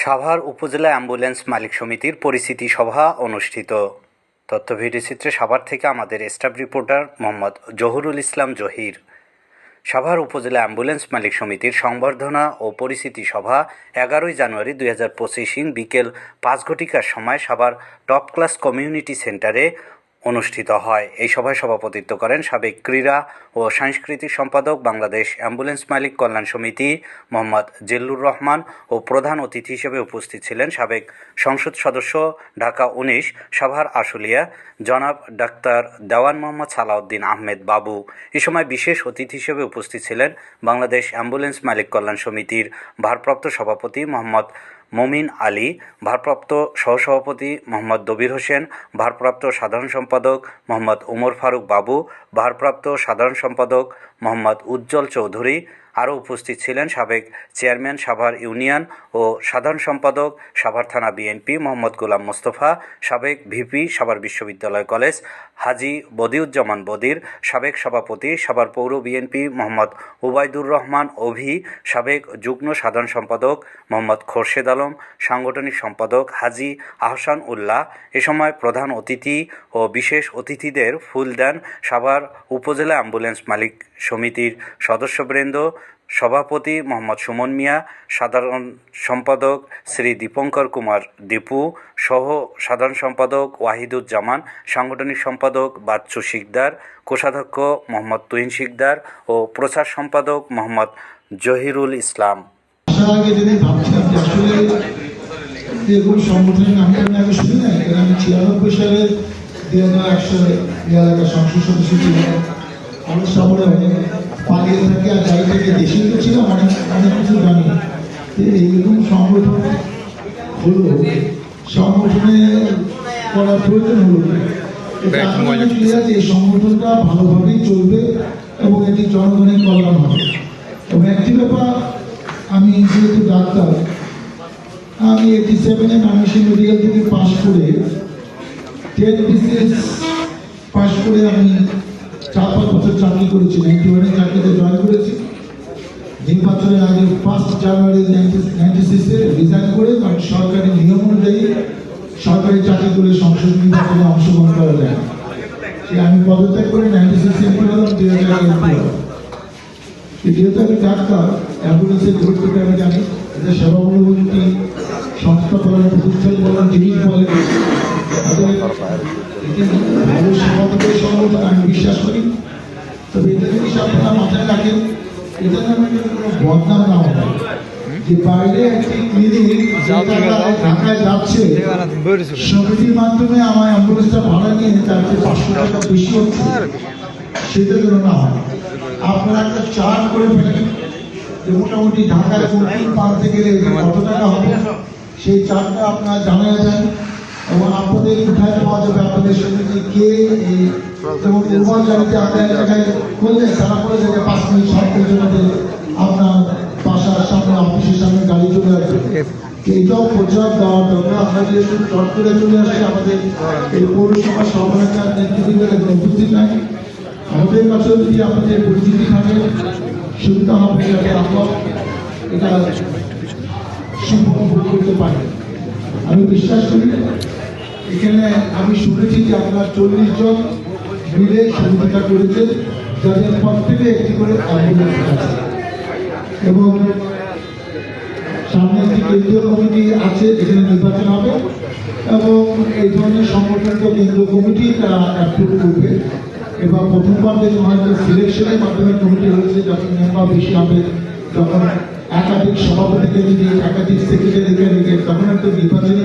সাভার উপজেলা অ্যাম্বুলেন্স মালিক সমিতির পরিচিতি সভা অনুষ্ঠিত। তথ্য ভিডিওচিত্রে সাভার থেকে আমাদের স্টাফ রিপোর্টার মোহাম্মদ জহুরুল ইসলাম জহির। সাভার উপজেলা অ্যাম্বুলেন্স মালিক সমিতির সংবর্ধনা ও পরিচিতি সভা এগারোই জানুয়ারি দুই হাজার পঁচিশ বিকেল পাঁচ ঘটিকার সময় সাভার টপ ক্লাস কমিউনিটি সেন্টারে অনুষ্ঠিত হয়। এই সভায় সভাপতিত্ব করেন সাবেক ক্রীড়া ও সাংস্কৃতিক সম্পাদক বাংলাদেশ অ্যাম্বুলেন্স মালিক কল্যাণ সমিতি মোহাম্মদ জিল্লুর রহমান ও প্রধান অতিথি হিসেবে উপস্থিত ছিলেন সাবেক সংসদ সদস্য ঢাকা উনিশ, সাভার আশুলিয়া, জনাব ডাক্তার দেওয়ান মোহাম্মদ সালাউদ্দিন আহমেদ বাবু। এ সময় বিশেষ অতিথি হিসেবে উপস্থিত ছিলেন বাংলাদেশ অ্যাম্বুলেন্স মালিক কল্যাণ সমিতির ভারপ্রাপ্ত সভাপতি মোহাম্মদ মমিন আলী, ভারপ্রাপ্ত সহসভাপতি মোহাম্মদ দবির হোসেন, ভারপ্রাপ্ত সাধারণ সম্পাদক মোহাম্মদ উমর ফারুক বাবু, ভারপ্রাপ্ত সাধারণ সম্পাদক মোহাম্মদ উজ্জ্বল চৌধুরী আরও উপস্থিত ছিলেন সাবেক চেয়ারম্যান সাভার ইউনিয়ন ও সাধারণ সম্পাদক সাভার থানা বিএনপি মোহাম্মদ গোলাম মোস্তফা, সাবেক ভিপি সাভার বিশ্ববিদ্যালয় কলেজ হাজি বদিউজ্জামান বদির, সাবেক সভাপতি সাভার পৌর বিএনপি মোহাম্মদ ওবায়দুর রহমান অভি, সাবেক যুগ্ম সাধারণ সম্পাদক মোহাম্মদ খোরশেদ আলম, সাংগঠনিক সম্পাদক হাজি আহসান উল্লাহ, এ সময় প্রধান অতিথি ও বিশেষ অতিথিদের ফুল দেন সাভার উপজেলা অ্যাম্বুলেন্স মালিক সমিতির সদস্যবৃন্দ। সভাপতি মোহাম্মদ সুমন মিয়া, সাধারণ সম্পাদক শ্রী দীপঙ্কর কুমার দীপু, সহ সাধারণ সম্পাদক ওয়াহিদুজ্জামান, সাংগঠনিক সম্পাদক বাচ্চু শিকদার, কোষাধ্যক্ষ মোহাম্মদ তুহিন শিকদার ও প্রচার সম্পাদক মোহাম্মদ জহিরুল ইসলাম। সংসদ সদস্য পালিয়ে থাকে আর যাই থেকে দেশে তো ছিলাম অনেক অনেক কিছু জানি এইরকম সংগঠন হলো। সংগঠনে করার প্রয়োজন হলো এই সংগঠনটা ভালোভাবেই চলবে এবং এটি জনগণের কল্যাণ হবে। এবং একটি ব্যাপার আমি যেহেতু ডাক্তার আমি এইটি সেভেনে মানুষী মেডিকেল থেকে পাশ করে। টেন বিসিএস পাশ করে আমি চার পাঁচ বছর চাকরি করেছি নাইনটি ওয়ানে চাকরিতে জয়েন করেছি। নির্বাচনের আগে ফার্স্ট জানুয়ারি নাইনটি সিক্সে রিজাইন করে কারণ সরকারি নিয়ম অনুযায়ী সরকারি চাকরি করে সংসদ নির্বাচনে অংশগ্রহণ করা যায়। আমি পদত্যাগ করে নাইনটি সিক্স এমপি হলাম দুই হাজার যেহেতু আমি ডাক্তার অ্যাম্বুলেন্সের গুরুত্বটা আমি জানি। এটা সেবামূলকী সংস্থা বলেন, প্রতিষ্ঠান বলেন, জিনিস বলেন। ভালো সেবা আমি বিশ্বাস করি। তবে এটা জিনিস আপনারা মাথায় রাখেন এটা যেন কোনো বদনাম না হয় যে বাইরে একটি ক্লিনিক ঢাকায় যাচ্ছে সমিতির মাধ্যমে আমার অ্যাম্বুলেন্সটা ভাড়া নিয়ে তার যে পাঁচশো টাকা বেশি হচ্ছে সেটা যেন না হয়। আপনারা একটা চার্ট করে ফেলেন যে মোটামুটি ঢাকায় কোন কোন গেলে কত টাকা হবে। সেই চার্টটা আপনারা জানিয়ে দেন। এবং আপনাদের কোথায় পাওয়া যাবে আপনাদের সমিতি কে যেমন উবার গাড়িতে আপনার জায়গায় করলে তারা করে যে পাঁচ মিনিট সাত মিনিটের মধ্যে আপনার বাসার সামনে, অফিসের সামনে গাড়ি চলে আসবে। এইটাও প্রচার দেওয়ার দরকার আমরা যেহেতু চট করে চলে আসছি আমাদের এই পৌরসভার সভানেতার নেতৃত্বে উপস্থিত নাই। আমাদের কাছেও যদি আপনাদের পরিচিতি থাকে, সুবিধা হবে, যাতে আমরা এটা সম্পূর্ণ করতে পারি। আমি বিশ্বাস করি এখানে আমি শুনেছি যে আপনার চল্লিশ জন মিলে সমিতিটা করেছেন যাদের প্রত্যেকে একটি করে অ্যাম্বুলেন্স এবং সামনে একটি কেন্দ্রীয় কমিটি আছে এখানে নির্বাচন হবে, এবং এই ধরনের সংগঠনকে কেন্দ্রীয় কমিটি তারা অ্যাপ্রুভ করবে। এবং প্রথমবার দেখুন হয়তো সিলেকশনের মাধ্যমে কমিটি হয়েছে, যখন মেম্বার বেশি হবে যখন একাধিক সভাপতিকে যদি একাধিক সেক্রেটারিকে রেখে তখন একটা নির্বাচনী